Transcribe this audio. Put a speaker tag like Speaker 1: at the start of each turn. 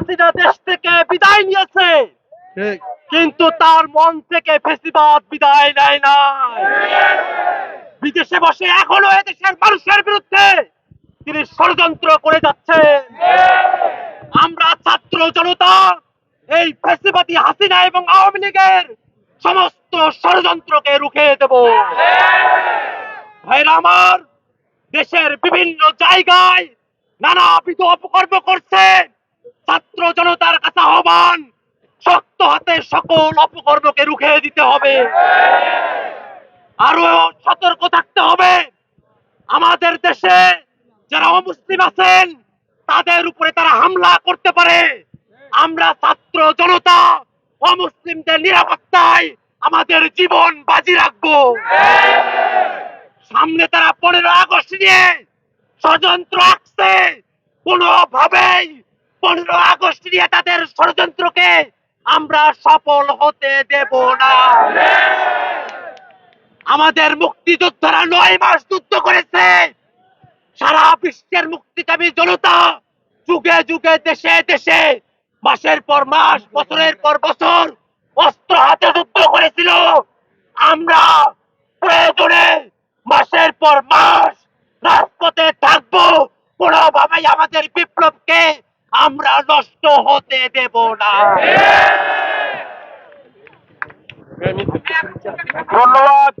Speaker 1: হাসিনা দেশ থেকে বিদায় নিয়েছে। কিন্তু তার মন থেকে ফেসিবাদ বিদায় নেয় না বিদেশে বসে এখনও এদেশের মানুষের বিরুদ্ধে তিনি ষড়যন্ত্র করে যাচ্ছেন। আমরা ছাত্র জনতা এই ফেসিবাদী হাসিনা এবং আওয়ামী লীগের সমস্ত ষড়যন্ত্রকে রুখে দেব। ভাইরা আমার দেশের বিভিন্ন জায়গায় নানা নানাবিধ অপকর্ম করছে। ছাত্র জনতার কাছে আহ্বান, শক্ত হাতে সকল অপকর্মকে রুখে দিতে হবে। আরও সতর্ক থাকতে হবে। আমাদের দেশে যারা অমুসলিম আছেন, তাদের উপরে তারা হামলা করতে পারে। আমরা ছাত্র জনতা অমুসলিমদের নিরাপত্তায় আমাদের জীবন বাজি রাখব। সামনে তারা পনেরো আগস্ট নিয়ে ষড়যন্ত্র আঁকছে। কোনোভাবেই পনেরো আগস্ট নিয়ে তাদের ষড়যন্ত্রকে আমরা সফল হতে দেব না। আমাদের মুক্তিযোদ্ধারা নয় মাস যুদ্ধ করেছে। সারা বিশ্বের মুক্তিকামী জনতা যুগে যুগে, দেশে দেশে, মাসের পর মাস, বছরের পর বছর অস্ত্র হাতে যুদ্ধ করেছিল। আমরা প্রয়োজনে মাসের পর মাস রাজপথে থাকব। কোনোভাবেই আমাদের বিপ্লবকে আমরা নষ্ট হতে দেব না।
Speaker 2: ধন্যবাদ।